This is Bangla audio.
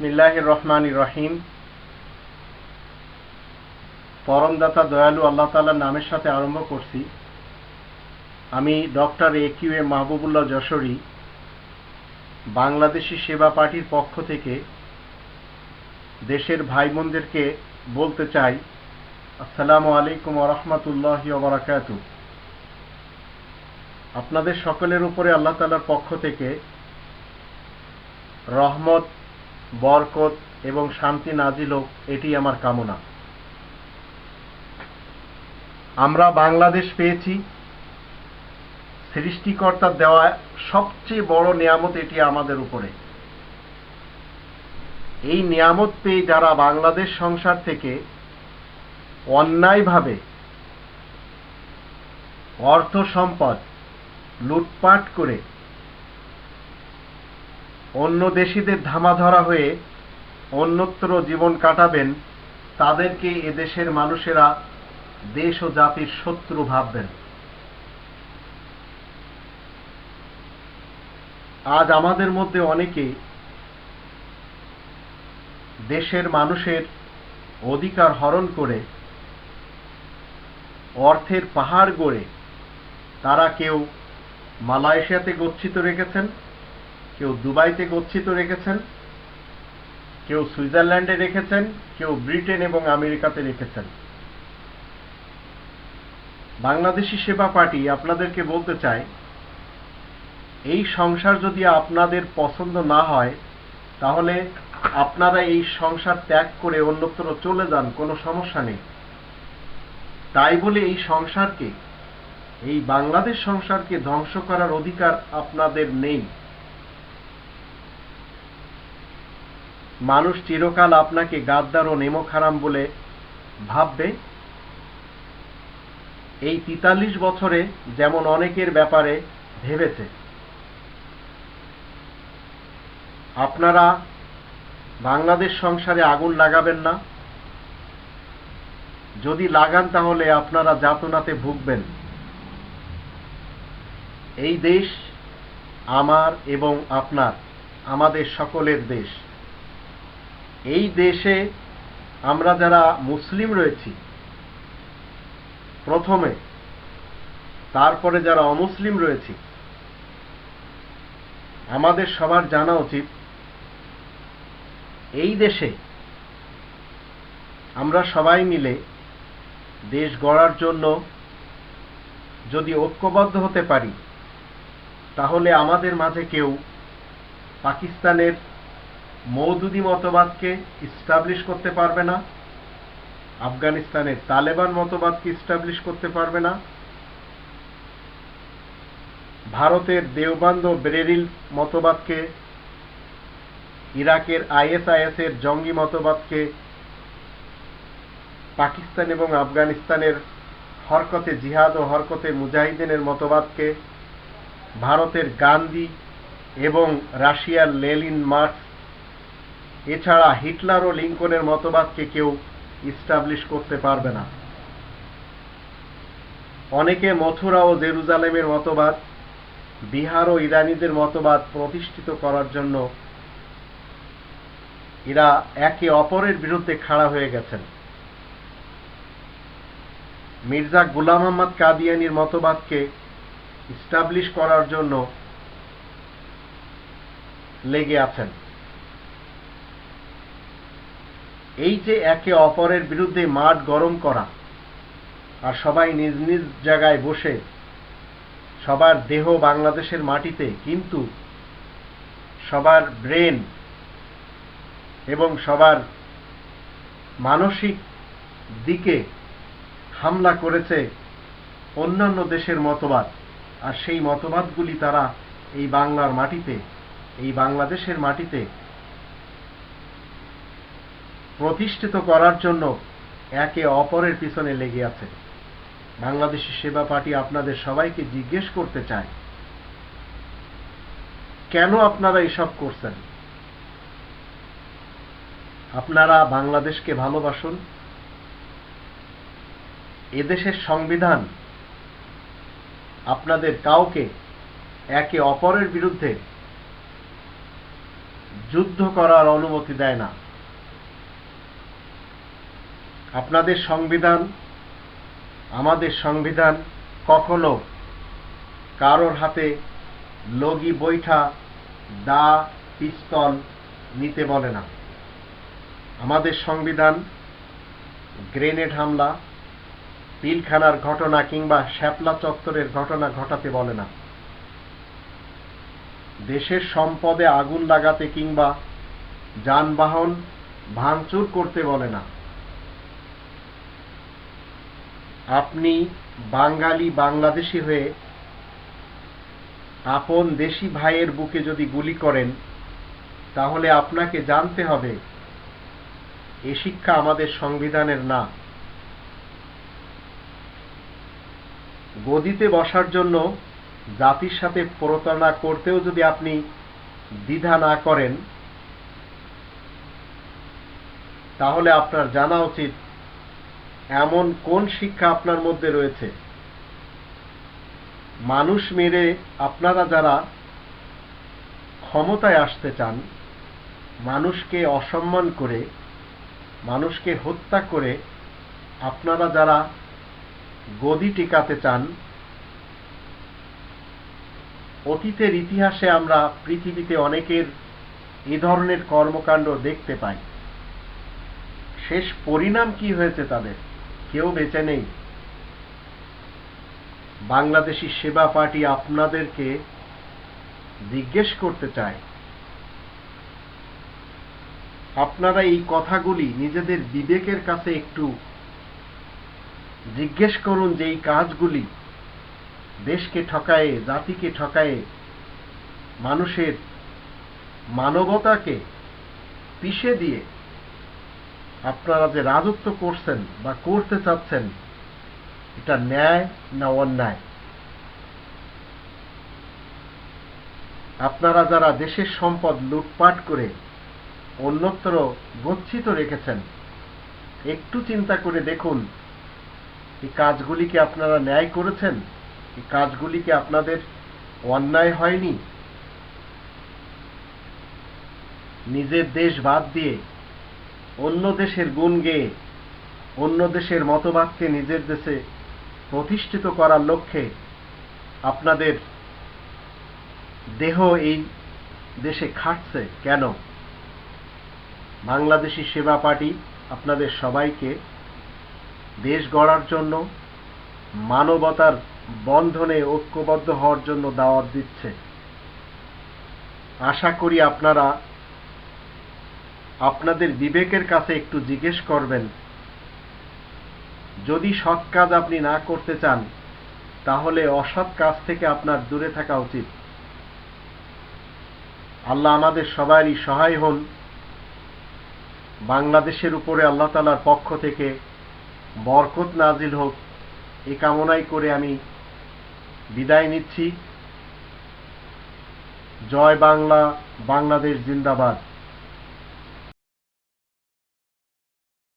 বিসমিল্লাহ রহমান রহিম। পরমদাতা দয়ালু আল্লাহ তালার নামের সাথে আরম্ভ করছি। আমি doctor A Q A Mahbubullah Jashori, Bangladeshi সেবা পার্টির পক্ষ থেকে দেশের ভাই বোনদেরকে বলতে চাই, আসসালামু আলাইকুম রহমতুল্লাহ বারাকাত। আপনাদের সকলের উপরে আল্লাহ তালার পক্ষ থেকে রহমত বরকত এবং শান্তি নাজিল এটি আমার কামনা। আমরা বাংলাদেশ পেয়েছি। সৃষ্টিকর্তার দেওয়া সবচেয়ে বড় নিয়ামত এটি আমাদের উপরে। এই নিয়ামত পেয়ে যারা বাংলাদেশ সংসার থেকে অন্যায়ভাবে অর্থ সম্পদ লুটপাট করে অন্য দেশিদের ধামা ধরা হয়ে অন্যত্র জীবন কাটাবেন, তাদেরকে এদেশের মানুষেরা দেশ ও জাতির শত্রু ভাববেন। আজ আমাদের মধ্যে অনেকে দেশের মানুষের অধিকার হরণ করে, অর্থের পাহাড় গড়ে তারা কেউ মালয়েশিয়াতে গচ্ছিত রেখেছেন? কেউ দুবাইতে গচ্ছিত রেখেছেন, কেউ সুইজারল্যান্ডে রেখেছেন, কেউ ব্রিটেন এবং আমেরিকাতে রেখেছেন। বাংলাদেশি সেবা পার্টি, আপনাদেরকে বলতে চায় এই সংসার যদি আপনাদের পছন্দ না হয়, তাহলে আপনারা এই সংসার ত্যাগ করে অন্যত্র চলে যান, কোনো সমস্যা নেই। তাই বলে এই সংসারকে, এই বাংলাদেশ সংসারকে ধ্বংস করার অধিকার আপনাদের নেই। মানুষ চিরকাল আপনাকে গাদ্দার ও নেমখারাম বলে ভাববে। এই তিতাল্লিশ বছরে যেমন অনেকের ব্যাপারে ভেবেছে। আপনারা বাংলাদেশ সংসারে আগুন লাগাবেন না। যদি লাগান তাহলে আপনারা যাতনাতে ভুগবেন। এই দেশ আমার এবং আপনার, আমাদের সকলের দেশ। এই দেশে আমরা যারা মুসলিম রয়েছি, প্রথমে, তারপরে যারা অমুসলিম রয়েছি, আমাদের সবার জানা উচিত, এই দেশে আমরা সবাই মিলে দেশ গড়ার জন্য যদি ঐক্যবদ্ধ হতে পারি, তাহলে আমাদের মাঝে কেউ পাকিস্তানের মৌদুদি মতবাদকে ইস্টাবলিশ করতে পারবে না। আফগানিস্তানের তালেবান মতবাদকে ইস্টাবলিশ করতে পারবে না। ভারতের দেওবান্দ বেরেরিল মতবাদকে, ইরাকের আইএসআইএস এর জঙ্গি মতবাদকে, পাকিস্তান এবং আফগানিস্তানের হরকতে জিহাদ ও হরকতে মুজাহিদিনের মতবাদকে, ভারতের গান্ধী এবং রাশিয়ার লেলিন মার্কস এছাড়া হিটলার ও লিঙ্কনের মতবাদকে কেউ ইস্টাবলিশ করতে পারবে না। অনেকে মথুরা ও জেরুজালেমের মতবাদ, বিহার ও ইরানিদের মতবাদ প্রতিষ্ঠিত করার জন্য এরা একে অপরের বিরুদ্ধে খাড়া হয়ে গেছেন। মির্জা গুলাম আহমদ কাদিয়ানির মতবাদকে ইস্টাবলিশ করার জন্য লেগে আছেন। এই যে একে অপরের বিরুদ্ধে মাঠ গরম করা আর সবাই নিজ নিজ জায়গায় বসে সবার দেহ বাংলাদেশের মাটিতে, কিন্তু সবার ব্রেন এবং সবার মানসিক দিকে হামলা করেছে অন্যান্য দেশের মতবাদ। আর সেই মতবাদগুলি তারা এই বাংলার মাটিতে, এই বাংলাদেশের মাটিতে প্রতিষ্ঠিত করার জন্য একে অপরের পিছনে লেগে আছে। বাংলাদেশের সেবা পার্টি আপনাদের সবাইকে জিজ্ঞেস করতে চায়, কেন আপনারা এসব করছেন? আপনারা বাংলাদেশকে ভালোবাসুন। এদেশের সংবিধান আপনাদের কাউকে একে অপরের বিরুদ্ধে যুদ্ধ করার অনুমতি দেয় না। আপনাদের সংবিধান, আমাদের সংবিধান কখনো কারোর হাতে লগি বৈঠা, দা, পিস্তল নিতে বলে না। আমাদের সংবিধান গ্রেনেড হামলা, পিলখানার ঘটনা কিংবা শ্যাপলা চত্বরের ঘটনা ঘটাতে বলে না। দেশের সম্পদে আগুন লাগাতে কিংবা যানবাহন ভাঙচুর করতে বলে না। আপনি বাঙালি বাংলাদেশি হয়ে আপন দেশি ভাইয়ের বুকে যদি গুলি করেন, তাহলে আপনাকে জানতে হবে, এ শিক্ষা আমাদের সংবিধানের না। গদিতে বসার জন্য জাতির সাথে প্রতারণা করতেও যদি আপনি দ্বিধা না করেন, তাহলে আপনার জানা উচিত এমন কোন শিক্ষা আপনার মধ্যে রয়েছে? মানুষ মেরে আপনারা যারা ক্ষমতায় আসতে চান, মানুষকে অসম্মান করে, মানুষকে হত্যা করে আপনারা যারা গদি টিকাতে চান, অতীতের ইতিহাসে আমরা পৃথিবীতে অনেকের এ ধরনের কর্মকাণ্ড দেখতে পাই। শেষ পরিণাম কি হয়েছে তাদের? কেউ বেঁচে নেই। বাংলাদেশি সেবা পার্টি আপনাদেরকে জিজ্ঞেস করতে চায়, আপনারা এই কথাগুলি নিজেদের বিবেকের কাছে একটু জিজ্ঞেস করুন যে এই কাজগুলি দেশকে ঠকায়ে, জাতিকে ঠকায়ে, মানুষের মানবতাকে পিষে দিয়ে আপনারা যে রাজত্ব করছেন বা করতে চাচ্ছেন, এটা ন্যায় না অন্যায়? আপনারা যারা দেশের সম্পদ লুটপাট করে অন্যত্র গচ্ছিত রেখেছেন, একটু চিন্তা করে দেখুন এই কাজগুলিকে আপনারা ন্যায় করেছেন? এই কাজগুলিকে আপনাদের অন্যায় হয়নি? নিজের দেশ বাদ দিয়ে অন্য দেশের গুণ গেয়ে অন্য দেশের মতবাদকে নিজের দেশে প্রতিষ্ঠিত করার লক্ষ্যে আপনাদের দেহ এই দেশে খাটছে। কেন? বাংলাদেশি সেবা পার্টি আপনাদের সবাইকে দেশ গড়ার জন্য, মানবতার বন্ধনে ঐক্যবদ্ধ হওয়ার জন্য দাওয়াত দিচ্ছে। আশা করি আপনারা আপনাদের বিবেকের কাছে একটু জিজ্ঞেস করবেন। যদি সৎ কাজ আপনি না করতে চান, তাহলে অসৎ কাজ থেকে আপনার দূরে থাকা উচিত। আল্লাহ আমাদের সবারই সহায় হন। বাংলাদেশের উপরে আল্লাহ তালার পক্ষ থেকে বরকত নাজিল হোক, এ কামনাই করে আমি বিদায় নিচ্ছি। জয় বাংলা, বাংলাদেশ জিন্দাবাদ।